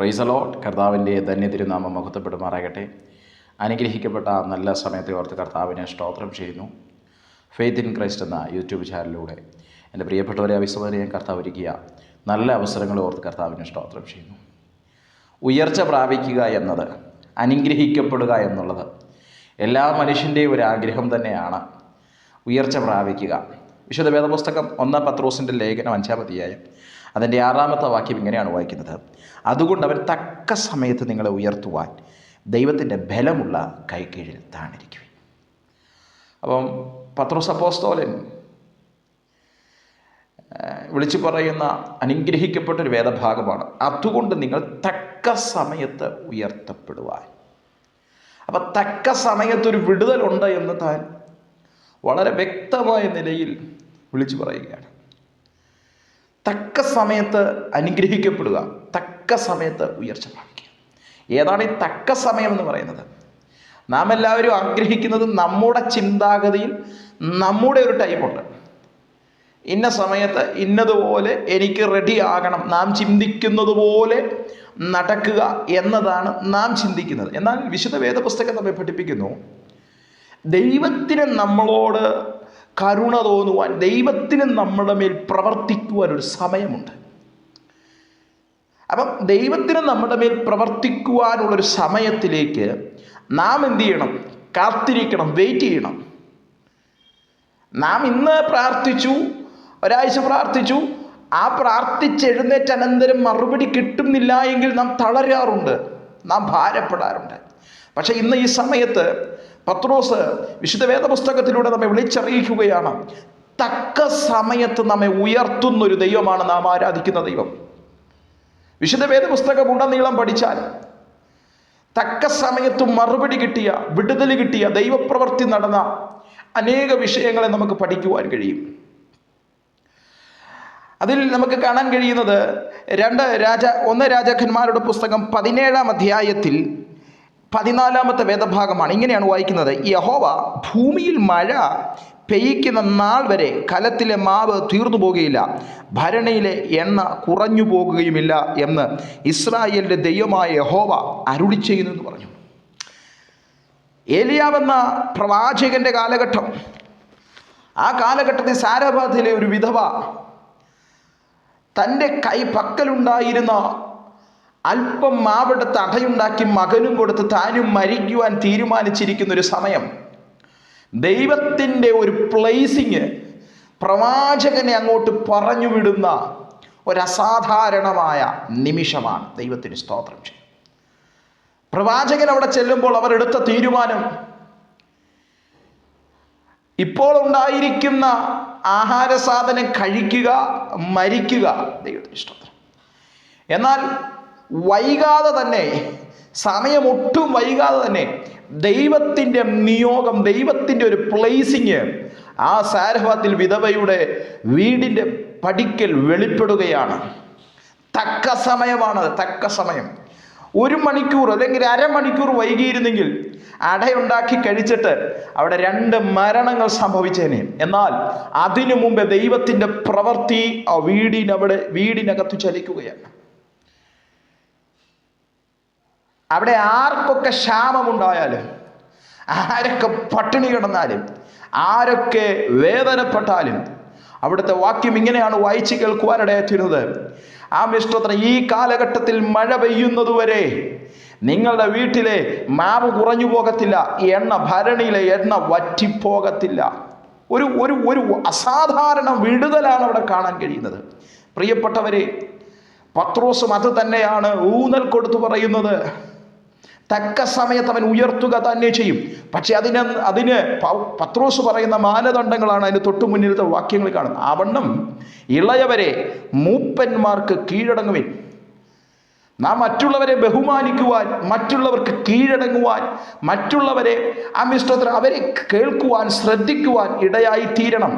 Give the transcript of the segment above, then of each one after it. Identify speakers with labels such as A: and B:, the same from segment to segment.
A: പ്രൈസലോട്ട് കർത്താവിന്റെ ധന്യ തിരുനാമം മഹത്വപ്പെടുമാറാകട്ടെ. അനുഗ്രഹിക്കപ്പെട്ട നല്ല സമയത്തെ ഓർത്ത് കർത്താവിനെ സ്തോത്രം ചെയ്യുന്നു. ഫെയ്ത്ത് ഇൻ ക്രൈസ്റ്റ് എന്ന യൂട്യൂബ് ചാനലിലൂടെ എന്റെ പ്രിയപ്പെട്ടവരെ അഭിസംബോധന ഞാൻ കർത്താവ് ഒരുക്കിയ നല്ല അവസരങ്ങൾ ഓർത്ത് കർത്താവിനെ സ്തോത്രം ചെയ്യുന്നു. ഉയർച്ച പ്രാപിക്കുക എന്നത് അനുഗ്രഹിക്കപ്പെടുക എന്നുള്ളത് എല്ലാ മനുഷ്യന്റെയും ഒരു ആഗ്രഹം തന്നെയാണ്. ഉയർച്ച പ്രാപിക്കുക. വിശുദ്ധ വേദപുസ്തകം ഒന്നാം പത്രോസിന്റെ ലേഖനം അഞ്ചാമതിയായും അതിന്റെ ആറാമത്തെ വാക്യം ഇങ്ങനെയാണ് വായിക്കുന്നത്. അതുകൊണ്ട് അവൻ തക്ക സമയത്ത് നിങ്ങളെ ഉയർത്തുവാൻ ദൈവത്തിന്റെ ബലമുള്ള കൈക്കീഴിൽ താണിരിക്കും അപ്പം പത്രോസ് അപ്പോസ്തോലൻ ഏഹ്, വിളിച്ചു പറയുന്ന അനുഗ്രഹിക്കപ്പെട്ട ഒരു വേദഭാഗമാണ് അതുകൊണ്ട് നിങ്ങൾ തക്ക സമയത്ത് ഉയർത്തപ്പെടുവാൻ. അപ്പം തക്ക സമയത്തൊരു വിടുതലുണ്ട് എന്ന് താൻ വളരെ വ്യക്തമായ നിലയിൽ വിളിച്ചു പറയുകയാണ്. തക്ക സമയത്ത് അനുഗ്രഹിക്കപ്പെടുക തക്ക സമയത്ത് ഉയർച്ച പ്രാപിക്കുക. ഏതാണ് ഈ തക്ക സമയം എന്ന് പറയുന്നത്? നാം എല്ലാവരും ആഗ്രഹിക്കുന്നത് നമ്മുടെ ചിന്താഗതിയിൽ നമ്മുടെ ഒരു ടൈമുണ്ട് ഇന്ന സമയത്ത് ഇന്നതുപോലെ എനിക്ക് റെഡി ആകണം നാം ചിന്തിക്കുന്നത് പോലെ നടക്കുക എന്നതാണ് നാം ചിന്തിക്കുന്നത്. എന്നാൽ വിശുദ്ധ വേദപുസ്തകം നമ്മെ പഠിപ്പിക്കുന്നു ദൈവത്തിന് നമ്മളോട് കരുണ തോന്നുവാൻ ദൈവത്തിന് നമ്മുടെ മേൽ പ്രവർത്തിക്കുവാൻ ഒരു സമയമുണ്ട്. അപ്പം ദൈവത്തിന് നമ്മുടെ മേൽ പ്രവർത്തിക്കുവാനുള്ളൊരു സമയത്തിലേക്ക് നാം എന്തു ചെയ്യണം? കാത്തിരിക്കണം വെയിറ്റ് ചെയ്യണം. നാം ഇന്ന് പ്രാർത്ഥിച്ചു ഒരാഴ്ച പ്രാർത്ഥിച്ചു. ആ പ്രാർത്ഥിച്ചെഴുന്നേറ്റ് അനന്തരം മറുപടി കിട്ടുന്നില്ല എങ്കിൽ നാം തളരാറുണ്ട് നാം ഭാരപ്പെടാറുണ്ട്. പക്ഷേ ഇന്ന് ഈ സമയത്ത് പത്രോസ് വിശുദ്ധ വേദപുസ്തകത്തിലൂടെ നമ്മെ വിളിച്ചറിയിക്കുകയാണ്. തക്ക സമയത്ത് നമ്മെ ഉയർത്തുന്ന ഒരു ദൈവമാണ് നാം ആരാധിക്കുന്ന ദൈവം. വിശുദ്ധ വേദപുസ്തകം ഉടനീളം പഠിച്ചാൽ തക്ക സമയത്ത് മറുപടി കിട്ടിയ വിടുതൽ കിട്ടിയ ദൈവപ്രവൃത്തി നടന്ന അനേക വിഷയങ്ങളെ നമുക്ക് പഠിക്കുവാൻ കഴിയും. അതിൽ നമുക്ക് കാണാൻ കഴിയുന്നത് രണ്ട് രാജ ഒന്ന് രാജാക്കന്മാരുടെ പുസ്തകം പതിനേഴാം അധ്യായത്തിൽ പതിനാലാമത്തെ വേദഭാഗമാണ്. ഇങ്ങനെയാണ് വായിക്കുന്നത്. യഹോവ ഭൂമിയിൽ മഴ പെയ്യിക്കുന്ന നാൾ വരെ കലത്തിലെ മാവ് തീർന്നു പോകുകയില്ല. ഭരണിയിലെ എണ്ണ കുറഞ്ഞു പോകുകയുമില്ല എന്ന് ഇസ്രായേലിന്റെ ദൈവമായ യഹോവ അരുളി ചെയ്യുന്നു എന്ന് പറഞ്ഞു. ഏലിയാവെന്ന പ്രവാചകന്റെ കാലഘട്ടം. ആ കാലഘട്ടത്തിൽ സാരഭാത്തിലെ ഒരു വിധവ തന്റെ കൈ പക്കലുണ്ടായിരുന്ന അല്പം മാവെടുത്ത് അടയുണ്ടാക്കി മകനും കൊടുത്ത് താനും മരിക്കുവാൻ തീരുമാനിച്ചിരിക്കുന്ന ഒരു സമയം. ദൈവത്തിന്റെ ഒരു പ്ലേസിങ് പ്രവാചകനെ അങ്ങോട്ട് പറഞ്ഞു വിടുന്ന ഒരസാധാരണമായ നിമിഷമാണ് ദൈവത്തിന് സ്തോത്രം ചെയ്യും പ്രവാചകൻ അവിടെ ചെല്ലുമ്പോൾ അവർ എടുത്ത തീരുമാനം ഇപ്പോൾ ഉണ്ടായിരിക്കുന്ന ആഹാര സാധനം കഴിക്കുക മരിക്കുക ദൈവത്തിന് സ്തോത്രം. എന്നാൽ വൈകാതെ തന്നെ സമയം ഒട്ടും വൈകാതെ തന്നെ ദൈവത്തിന്റെ നിയോഗം ദൈവത്തിന്റെ ഒരു പ്ലേസിങ് ആ സാരഭത്തിൽ വിധവയുടെ വീടിന്റെ പടിക്കൽ വെളിപ്പെടുകയാണ്. തക്ക സമയമാണ് തക്ക സമയം. ഒരു മണിക്കൂർ അല്ലെങ്കിൽ അരമണിക്കൂർ വൈകിയിരുന്നെങ്കിൽ അടയുണ്ടാക്കി കഴിച്ചിട്ട് അവിടെ രണ്ട് മരണങ്ങൾ സംഭവിച്ചേനെ. എന്നാൽ അതിനു മുമ്പ് ദൈവത്തിന്റെ പ്രവൃത്തി ആ വീടിനവിടെ വീടിനകത്ത് ചലിക്കുകയാണ്. അവിടെ ആർക്കൊക്കെ ക്ഷാമമുണ്ടായാലും ആരൊക്കെ പട്ടിണി കിടന്നാലും ആരൊക്കെ വേദനപ്പെട്ടാലും അവിടുത്തെ വാക്യം ഇങ്ങനെയാണ് വായിച്ചു കേൾക്കുവാനിടയായിരുന്നത് ആ മിഷ്ടോത്ര ഈ കാലഘട്ടത്തിൽ മഴ പെയ്യുന്നതുവരെ നിങ്ങളുടെ വീട്ടിലെ മാവ് കുറഞ്ഞു പോകത്തില്ല എണ്ണ ഭരണിയിലെ എണ്ണ വറ്റിപ്പോകത്തില്ല. ഒരു ഒരു ഒരു അസാധാരണ വിടുതലാണ് അവിടെ കാണാൻ കഴിയുന്നത്. പ്രിയപ്പെട്ടവരെ പത്രോസും അത് തന്നെയാണ് ഊന്നൽ കൊടുത്തു പറയുന്നത്. തക്ക സമയത്ത് അവൻ ഉയർത്തുക തന്നെ ചെയ്യും. പക്ഷെ അതിന് അതിന് പത്രോസ് പറയുന്ന മാനദണ്ഡങ്ങളാണ് അതിന് തൊട്ടു മുന്നിലത്തെ വാക്യങ്ങൾ കാണുന്നത്. അവണ്ണം ഇളയവരെ മൂപ്പന്മാർക്ക് കീഴടങ്ങുവിൻ. നാം മറ്റുള്ളവരെ ബഹുമാനിക്കുവാൻ മറ്റുള്ളവർക്ക് കീഴടങ്ങുവാൻ മറ്റുള്ളവരെ ആ അവരെ കേൾക്കുവാൻ ശ്രദ്ധിക്കുവാൻ ഇടയായി തീരണം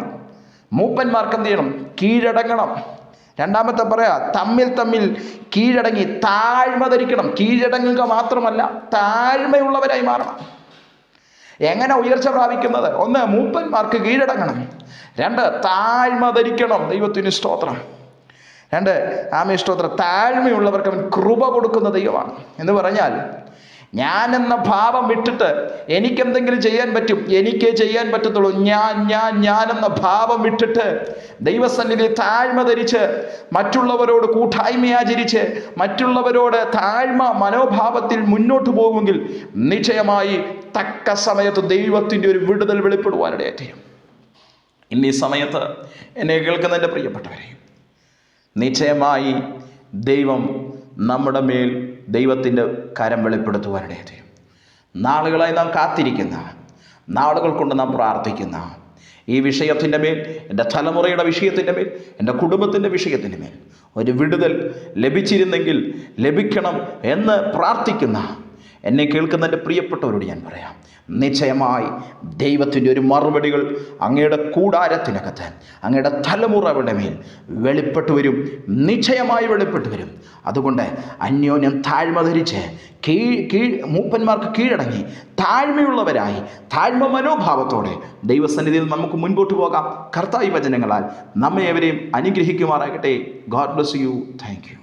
A: മൂപ്പന്മാർക്ക് എന്ത് ചെയ്യണം? കീഴടങ്ങണം. രണ്ടാമത്തെ പറയാ തമ്മിൽ തമ്മിൽ കീഴടങ്ങി താഴ്മ ധരിക്കണം. കീഴടങ്ങുക മാത്രമല്ല താഴ്മയുള്ളവരായി മാറണം. എങ്ങനെ ഉയർച്ച പ്രാപിക്കുന്നത്? ഒന്ന് മൂപ്പന്മാർക്ക് കീഴടങ്ങണം. രണ്ട് താഴ്മ ധരിക്കണം. ദൈവത്തിന് സ്തോത്രം. രണ്ട് ആമേ സ്തോത്രം. താഴ്മയുള്ളവർക്ക് അവൻ കൃപ കൊടുക്കുന്ന ദൈവമാണ്. എന്ന് പറഞ്ഞാൽ ഞാൻ എന്ന ഭാവം വിട്ടിട്ട് എനിക്കെന്തെങ്കിലും ചെയ്യാൻ പറ്റും? എനിക്ക് ചെയ്യാൻ പറ്റത്തുള്ളൂ. ഞാൻ ഞാൻ ഞാൻ എന്ന ഭാവം വിട്ടിട്ട് ദൈവസന്നിധി താഴ്മ ധരിച്ച് മറ്റുള്ളവരോട് കൂട്ടായ്മ ആചരിച്ച് മറ്റുള്ളവരോട് താഴ്മ മനോഭാവത്തിൽ മുന്നോട്ട് പോകുമെങ്കിൽ നിശ്ചയമായി തക്ക സമയത്ത് ദൈവത്തിന്റെ ഒരു വിടുതൽ വെളിപ്പെടുവാനിടയാറ്റയും ഇന്ന് ഈ സമയത്ത് എന്നെ കേൾക്കുന്ന എന്റെ പ്രിയപ്പെട്ടവരെ നിശ്ചയമായി ദൈവം നമ്മുടെ മേൽ ദൈവത്തിന്റെ കരം വെളിപ്പെടുത്തുവാനിടയായി നാളുകളായി നാം കാത്തിരിക്കുന്ന നാളുകൾ കൊണ്ട് നാം പ്രാർത്ഥിക്കുന്ന ഈ വിഷയത്തിന്റെ മേൽ എന്റെ തലമുറയുടെ വിഷയത്തിന്റെ മേൽ എന്റെ കുടുംബത്തിന്റെ വിഷയത്തിന്റെ മേൽ ഒരു വിടുതൽ ലഭിച്ചിരുന്നെങ്കിൽ ലഭിക്കണം എന്ന് പ്രാർത്ഥിക്കുന്ന എന്നെ കേൾക്കുന്ന എന്റെ പ്രിയപ്പെട്ടവരോട് ഞാൻ പറയാം. നിശ്ചയമായി ദൈവത്തിന്റെ ഒരു മറുപടികൾ അങ്ങയുടെ കൂടാരത്തിനകത്ത് അങ്ങയുടെ തലമുറകളുടെ മേൽ വെളിപ്പെട്ടു വരും. നിശ്ചയമായി വെളിപ്പെട്ടു വരും. അതുകൊണ്ട് അന്യോന്യം താഴ്മ ധരിച്ച് കീഴ് കീഴ് മൂപ്പന്മാർക്ക് കീഴടങ്ങി താഴ്മയുള്ളവരായി താഴ്മ മനോഭാവത്തോടെ ദൈവസന്നിധിയിൽ നമുക്ക് മുൻപോട്ട് പോകാം. കർത്തായി വചനങ്ങളാൽ നമ്മെ എവരെയും അനുഗ്രഹിക്കുമാറാകട്ടെ. God bless you thank you